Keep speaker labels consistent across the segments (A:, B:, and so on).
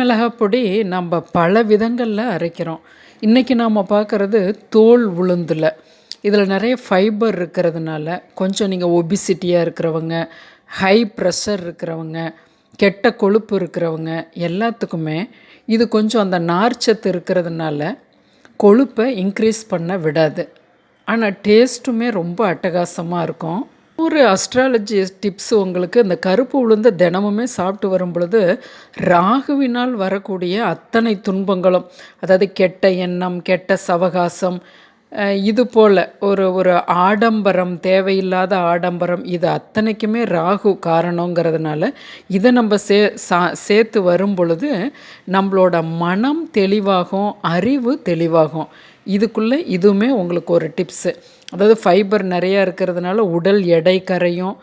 A: மிளகாய் பொடி நம்ம பல விதங்களில் அரைக்கிறோம். இன்றைக்கி நாம் பார்க்குறது தோல் உளுந்தில். இதில் நிறைய ஃபைபர் இருக்கிறதுனால கொஞ்சம் நீங்கள் ஒபிசிட்டியாக இருக்கிறவங்க ஹை ப்ரெஷர் இருக்கிறவங்க கெட்ட கொழுப்பு இருக்கிறவங்க எல்லாத்துக்குமே இது கொஞ்சம் அந்த நார்ச்சத்து இருக்கிறதுனால கொழுப்பை இன்க்ரீஸ் பண்ண விடாது. ஆனால் டேஸ்ட்டுமே ரொம்ப அட்டகாசமாக இருக்கும். ஒரு அஸ்ட்ராலஜி டிப்ஸ் உங்களுக்கு இந்த கருப்பு உளுந்த தினமுமே சாப்பிட்டு வரும் பொழுது ராகுவினால் வரக்கூடிய அத்தனை துன்பங்களும். அதாவது கெட்ட எண்ணம் கெட்ட சவகாசம் இது போல் ஒரு ஒரு ஆடம்பரம் தேவையில்லாத ஆடம்பரம் இது அத்தனைக்குமே ராகு காரணங்கிறதுனால இதை நம்ம சே சா சேர்த்து வரும் பொழுது நம்மளோட மனம் தெளிவாகும் அறிவு தெளிவாகும். இதுக்குள்ளே இதுவுமே உங்களுக்கு ஒரு டிப்ஸு அதாவது ஃபைபர் நிறையா இருக்கிறதுனால உடல் எடை கரையும்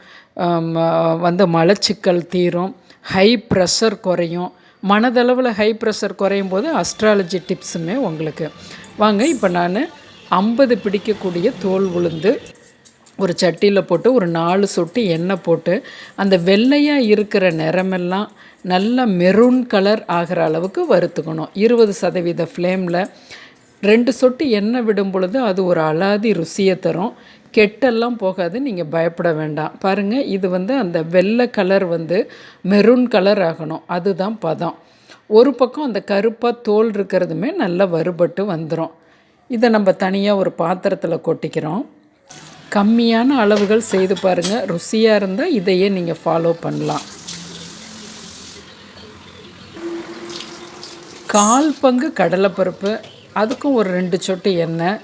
A: வந்து மலச்சிக்கல் தீரும் ஹை ப்ரெஷர் குறையும். மனதளவில் ஹை ப்ரெஷர் குறையும் போது அஸ்ட்ராலஜி டிப்ஸுமே உங்களுக்கு. வாங்க இப்போ நான் ஐம்பது பிடிக்கக்கூடிய தோல் உளுந்து ஒரு சட்டியில் போட்டு ஒரு நாலு சொட்டு எண்ணெய் போட்டு அந்த வெள்ளையாக இருக்கிற நிறமெல்லாம் நல்ல மெரூன் கலர் ஆகிற அளவுக்கு வறுத்துக்கணும். இருபது சதவீத ஃப்ளேமில் ரெண்டு சொட்டு எண்ணெய் விடும் பொழுது அது ஒரு அலாதி ருசியை தரும். கெட்டெல்லாம் போகாது நீங்கள் பயப்பட வேண்டாம். பாருங்கள் இது வந்து அந்த வெள்ளை கலர் வந்து மெரூன் கலர் ஆகணும். அதுதான் பதம். ஒரு பக்கம் அந்த கருப்பாக தோல் இருக்கிறதுமே நல்லா வறுபட்டு வந்துடும் இதை நம்ம தனியாக ஒரு பாத்திரத்தில் கொட்டிக்கிறோம். கம்மியான அளவுகள் செய்து பாருங்கள் ருசியாக இருந்தால் இதையே நீங்கள் ஃபாலோ பண்ணலாம். கால் பங்கு கடலைப்பருப்பு அதுக்கும் ஒரு ரெண்டு சொட்டு எண்ணெய்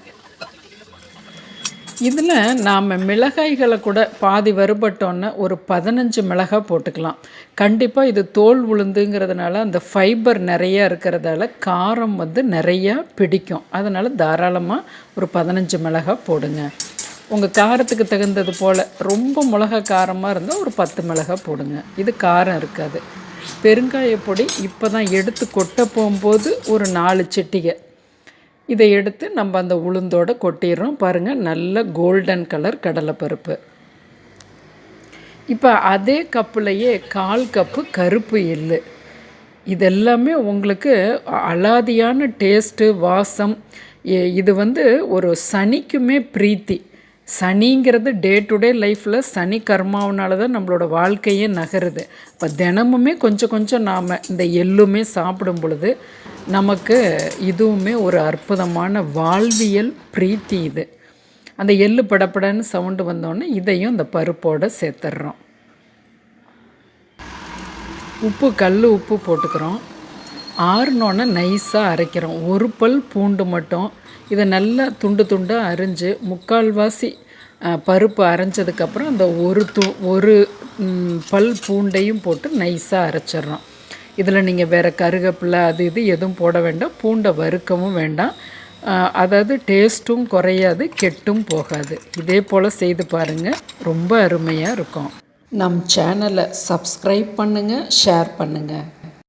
A: இதில் நாம் மிளகாய்களை கூட பாதி வறுபட்டோன்னே ஒரு பதினஞ்சு மிளகாய் போட்டுக்கலாம். கண்டிப்பாக இது தோல் உளுந்துங்கிறதுனால அந்த ஃபைபர் நிறையா இருக்கிறதால காரம் வந்து நிறையா பிடிக்கும். அதனால் தாராளமாக ஒரு பதினஞ்சு மிளகாய் போடுங்க. உங்கள் காரத்துக்கு தகுந்தது போல் ரொம்ப மிளகா காரமாக இருந்தால் ஒரு பத்து மிளகாய் போடுங்க. இது காரம் இருக்காது. பெருங்காய பொடி இப்போ தான் எடுத்து கொட்ட போகும்போது ஒரு நாலு செட்டிகை இதை எடுத்து நம்ம அந்த உளுந்தோடு கொட்டிடுறோம். பாருங்கள் நல்ல கோல்டன் கலர் கடலைப்பருப்பு. இப்போ அதே கப்புலையே கால் கப்பு கருப்பு எள்ளு. இதெல்லாமே உங்களுக்கு அலாதியான டேஸ்ட்டு வாசம் இது வந்து ஒரு சனிக்குமே பிரீத்தி. சனிங்கிறது டே டு டே லைஃப்பில் சனி கர்மாவனால தான் நம்மளோட வாழ்க்கையே நகருது. இப்போ தினமுமே கொஞ்சம் கொஞ்சம் நாம் இந்த எள்ளுமே சாப்பிடும் பொழுது நமக்கு இதுவுமே ஒரு அற்புதமான வாழ்வியல் பிரீத்தி இது. அந்த எள்ளு படபடன்னு சவுண்டு வந்தோடனே இதையும் இந்த பருப்போடு சேர்த்துட்றோம் உப்பு கல் உப்பு போட்டுக்கிறோம். ஆறுனோன்னே நைஸாக அரைக்கிறோம். ஒரு பல் பூண்டு மட்டும். இதை நல்லா துண்டு துண்டாக அரிஞ்சு முக்கால்வாசி பருப்பு அரைஞ்சதுக்கப்புறம் அந்த ஒரு து ஒரு பல் பூண்டையும் போட்டு நைஸாக அரைச்சிட்றோம். இதில் நீங்கள் வேறு கருவேப்பிலை அது இது எதுவும் போட வேண்டாம். பூண்டை வறுக்கவும் வேண்டாம். அதாவது டேஸ்ட்டும் குறையாது கெட்டும் போகாது. இதே போல் செய்து பாருங்கள் ரொம்ப அருமையாக இருக்கும். நம் சேனலை சப்ஸ்கிரைப் பண்ணுங்கள் ஷேர் பண்ணுங்கள்